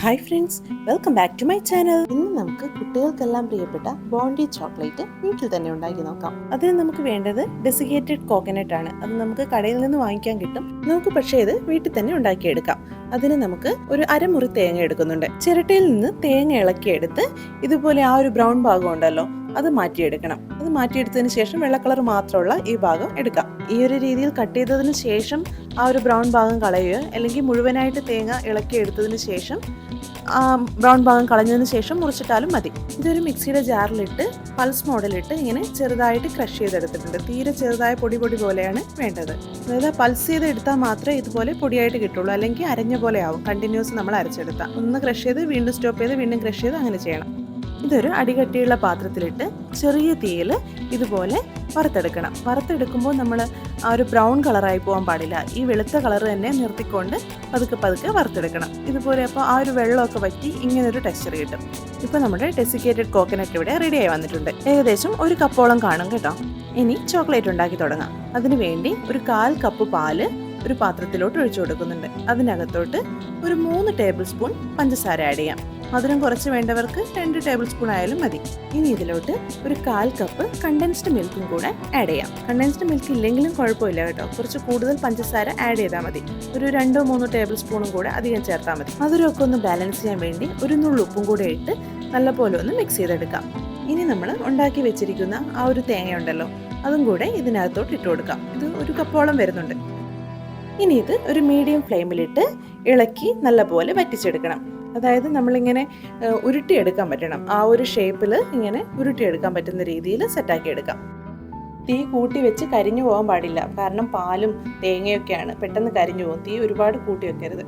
Hi friends welcome back to my channel ഇന്ന് നമുക്ക് കുട്ടികൾക്കെല്ലാം പ്രിയപ്പെട്ട ബോണ്ടി ചോക്ലേറ്റ് വീട്ടിൽ തന്നെ ഉണ്ടാക്കി നോക്കാം. അതിന് നമുക്ക് വേണ്ടത് ഡെസിഗേറ്റഡ് കോക്കനട്ട് ആണ്. അത് നമുക്ക് കടയിൽ നിന്ന് വാങ്ങിക്കാൻ കിട്ടും. നമുക്ക് പക്ഷേ ഇത് വീട്ടിൽ തന്നെ ഉണ്ടാക്കിയെടുക്കാം. അതിന് നമുക്ക് ഒരു അരമുറി തേങ്ങ എടുക്കുന്നുണ്ട്. ചിരട്ടയിൽ നിന്ന് തേങ്ങ ഇളക്കിയെടുത്ത് ഇതുപോലെ ആ ഒരു ബ്രൗൺ ഭാഗം ഉണ്ടല്ലോ അത് മാറ്റിയെടുക്കണം. അത് മാറ്റിയെടുത്തതിന് ശേഷം വെള്ള കളർ മാത്രമുള്ള ഈ ഭാഗം എടുക്കാം. ഈ ഒരു രീതിയിൽ കട്ട് ചെയ്തതിന് ശേഷം ആ ഒരു ബ്രൗൺ ഭാഗം കളയുക അല്ലെങ്കിൽ മുഴുവനായിട്ട് തേങ്ങ ഇളക്കിയെടുത്തതിന് ശേഷം ബ്രൗൺ ഭാഗം കളഞ്ഞതിന് ശേഷം മുറിച്ചിട്ടാലും മതി. ഇതൊരു മിക്സിയുടെ ജാറിലിട്ട് പൾസ് മോഡലിട്ട് ഇങ്ങനെ ചെറുതായിട്ട് ക്രഷ് ചെയ്തെടുത്തിട്ടുണ്ട്. തീരെ ചെറുതായ പൊടി പൊടി പോലെയാണ് വേണ്ടത്. അതായത് പൾസ് ചെയ്ത് എടുത്താൽ മാത്രമേ ഇതുപോലെ പൊടിയായിട്ട് കിട്ടുള്ളൂ. അല്ലെങ്കിൽ അരഞ്ഞ പോലെ ആവും. കണ്ടിന്യൂസ് നമ്മൾ അരച്ചെടുത്താൽ. ഒന്ന് ക്രഷ് ചെയ്ത് വീണ്ടും സ്റ്റോപ്പ് ചെയ്ത് വീണ്ടും ക്രഷ് ചെയ്ത് അങ്ങനെ ചെയ്യണം. ഇതൊരു അടികട്ടിയുള്ള പാത്രത്തിലിട്ട് ചെറിയ തീയിൽ ഇതുപോലെ വറുത്തെടുക്കണം. വറുത്തെടുക്കുമ്പോൾ നമ്മൾ ആ ഒരു ബ്രൗൺ കളറായി പോകാൻ പാടില്ല. ഈ വെളുത്ത കളർ തന്നെ നിർത്തിക്കൊണ്ട് പതുക്കെ പതുക്കെ വറുത്തെടുക്കണം. ഇതുപോലെ അപ്പോൾ ആ ഒരു വെള്ളമൊക്കെ വറ്റി ഇങ്ങനൊരു ടെക്സ്ചർ കിട്ടും. ഇപ്പോൾ നമ്മുടെ ഡെസിക്കേറ്റഡ് കോക്കനട്ട് ഇവിടെ ആയി വന്നിട്ടുണ്ട്. ഏകദേശം ഒരു കപ്പോളം കാണും കേട്ടോ. ഇനി ചോക്ലേറ്റ് ഉണ്ടാക്കി തുടങ്ങാം. അതിനു വേണ്ടി ഒരു കാൽ കപ്പ് പാൽ ഒരു പാത്രത്തിലോട്ട് ഒഴിച്ചു കൊടുക്കുന്നുണ്ട്. അതിനകത്തോട്ട് ഒരു മൂന്ന് ടേബിൾ സ്പൂൺ പഞ്ചസാര ആഡ് ചെയ്യാം. മധുരം കുറച്ച് വേണ്ടവർക്ക് രണ്ട് ടേബിൾ സ്പൂൺ ആയാലും മതി. ഇനി ഇതിലോട്ട് ഒരു കാൽ കപ്പ് കണ്ടൻസ്ഡ് മിൽക്കും കൂടെ ആഡ് ചെയ്യാം. കണ്ടൻസ്ഡ് മിൽക്ക് ഇല്ലെങ്കിലും കുഴപ്പമില്ല കേട്ടോ. കുറച്ച് കൂടുതൽ പഞ്ചസാര ആഡ് ചെയ്താൽ മതി. ഒരു രണ്ടോ മൂന്നോ ടേബിൾ സ്പൂണും കൂടെ അധികം ചേർത്താൽ മതി. മധുരമൊക്കെ ഒന്ന് ബാലൻസ് ചെയ്യാൻ വേണ്ടി ഒരു നുള്ളു ഉപ്പും കൂടെ ഇട്ട് നല്ലപോലെ ഒന്ന് മിക്സ് ചെയ്തെടുക്കാം. ഇനി നമ്മൾ ഉണ്ടാക്കി വെച്ചിരിക്കുന്ന ആ ഒരു തേങ്ങ ഉണ്ടല്ലോ അതും കൂടെ ഇതിനകത്തോട്ട് ഇട്ട് കൊടുക്കാം. ഇത് ഒരു കപ്പോളം വരുന്നുണ്ട്. ഇനി ഇത് ഒരു മീഡിയം ഫ്ലെയിമിലിട്ട് ഇളക്കി നല്ലപോലെ വറ്റിച്ചെടുക്കണം. അതായത് നമ്മളിങ്ങനെ ഉരുട്ടിയെടുക്കാൻ പറ്റണം. ആ ഒരു ഷേപ്പിൽ ഇങ്ങനെ ഉരുട്ടിയെടുക്കാൻ പറ്റുന്ന രീതിയിൽ സെറ്റാക്കി എടുക്കാം. തീ കൂട്ടി വെച്ച് കരിഞ്ഞു പോകാൻ പാടില്ല. കാരണം പാലും തേങ്ങയൊക്കെയാണ്. പെട്ടെന്ന് കരിഞ്ഞു പോകും. തീ ഒരുപാട് കൂട്ടി വെക്കരുത്.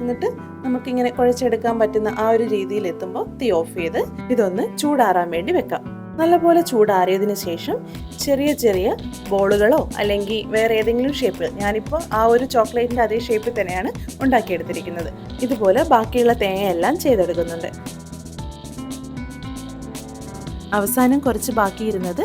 എന്നിട്ട് നമുക്കിങ്ങനെ കുഴച്ചെടുക്കാൻ പറ്റുന്ന ആ ഒരു രീതിയിൽ എത്തുമ്പോൾ തീ ഓഫ് ചെയ്ത് ഇതൊന്ന് ചൂടാറാൻ വേണ്ടി വെക്കാം. നല്ലപോലെ ചൂടാറിയതിന് ശേഷം ചെറിയ ചെറിയ ബോളുകളോ അല്ലെങ്കിൽ വേറെ ഏതെങ്കിലും ഷേപ്പ് ഞാനിപ്പോൾ ആ ഒരു ചോക്ലേറ്റിന്റെ അതേ ഷേപ്പിൽ തന്നെയാണ് ഉണ്ടാക്കിയെടുത്തിരിക്കുന്നത്. ഇതുപോലെ ബാക്കിയുള്ള തേങ്ങയെല്ലാം ചെയ്തെടുക്കുന്നുണ്ട്. അവസാനം കുറച്ച് ബാക്കിയിരുന്നത്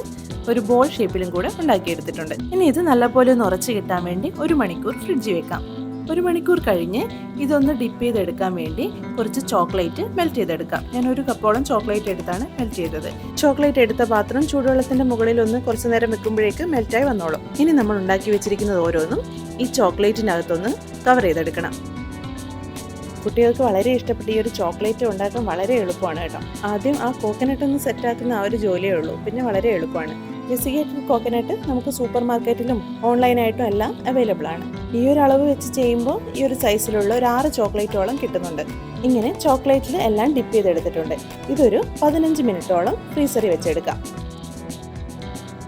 ഒരു ബോൾ ഷേപ്പിലും കൂടെ ഉണ്ടാക്കിയെടുത്തിട്ടുണ്ട്. ഇനി ഇത് നല്ലപോലെ ഒന്ന് ഉറച്ചു കിട്ടാൻ വേണ്ടി ഒരു മണിക്കൂർ ഫ്രിഡ്ജിൽ വെക്കാം. ഒരു മണിക്കൂർ കഴിഞ്ഞ് ഇതൊന്ന് ഡിപ്പ് ചെയ്തെടുക്കാൻ വേണ്ടി കുറച്ച് ചോക്ലേറ്റ് മെൽറ്റ് ചെയ്തെടുക്കാം. ഞാൻ ഒരു കപ്പോളം ചോക്ലേറ്റ് എടുത്താണ് മെൽറ്റ് ചെയ്തത്. ചോക്ലേറ്റ് എടുത്ത പാത്രം ചൂടുവെള്ളത്തിന്റെ മുകളിൽ ഒന്ന് കുറച്ച് നേരം വെക്കുമ്പോഴേക്ക് മെൽറ്റായി വന്നോളും. ഇനി നമ്മൾ ഉണ്ടാക്കി വെച്ചിരിക്കുന്നത് ഓരോന്നും ഈ ചോക്ലേറ്റിനകത്തൊന്ന് കവർ ചെയ്തെടുക്കണം. കുട്ടികൾക്ക് വളരെ ഇഷ്ടപ്പെട്ട ഈ ഒരു ചോക്ലേറ്റ് ഉണ്ടാക്കാൻ വളരെ എളുപ്പമാണ് കേട്ടോ. ആദ്യം ആ കോക്കനട്ട് ഒന്ന് സെറ്റാക്കുന്ന ആ ഒരു ജോലിയേ ഉള്ളൂ. പിന്നെ വളരെ എളുപ്പമാണ്. ഡെസിഗേറ്റഡ് കോക്കനട്ട് നമുക്ക് സൂപ്പർ മാർക്കറ്റിലും ഓൺലൈനായിട്ടും എല്ലാം അവൈലബിൾ ആണ്. ഈ ഒരു അളവ് വെച്ച് ചെയ്യുമ്പോൾ ഈ ഒരു സൈസിലുള്ള ഒരു ആറ് ചോക്ലേറ്റോളം കിട്ടുന്നുണ്ട്. ഇങ്ങനെ ചോക്ലേറ്റിൽ എല്ലാം ഡിപ്പ് ചെയ്തെടുത്തിട്ടുണ്ട്. ഇതൊരു പതിനഞ്ച് മിനിറ്റോളം ഫ്രീസറിൽ വെച്ചെടുക്കാം.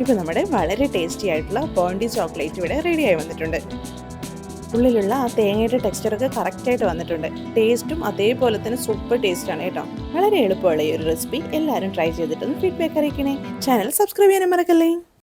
ഇപ്പം നമ്മുടെ വളരെ ടേസ്റ്റി ആയിട്ടുള്ള ബോണ്ടി ചോക്ലേറ്റ് ഇവിടെ റെഡിയായി വന്നിട്ടുണ്ട്. ഉള്ളിലുള്ള ആ തേങ്ങയുടെ ടെക്സ്ചറൊക്കെ കറക്റ്റായിട്ട് വന്നിട്ടുണ്ട്. ടേസ്റ്റും അതേപോലെ തന്നെ സൂപ്പർ ടേസ്റ്റാണ് കേട്ടോ. വളരെ എളുപ്പമുള്ള ഈ ഒരു റെസിപ്പി എല്ലാവരും ട്രൈ ചെയ്തിട്ടൊന്ന് ഫീഡ്ബാക്ക് അറിയിക്കണേ. ചാനൽ സബ്സ്ക്രൈബ് ചെയ്യാനും മറക്കല്ലേ?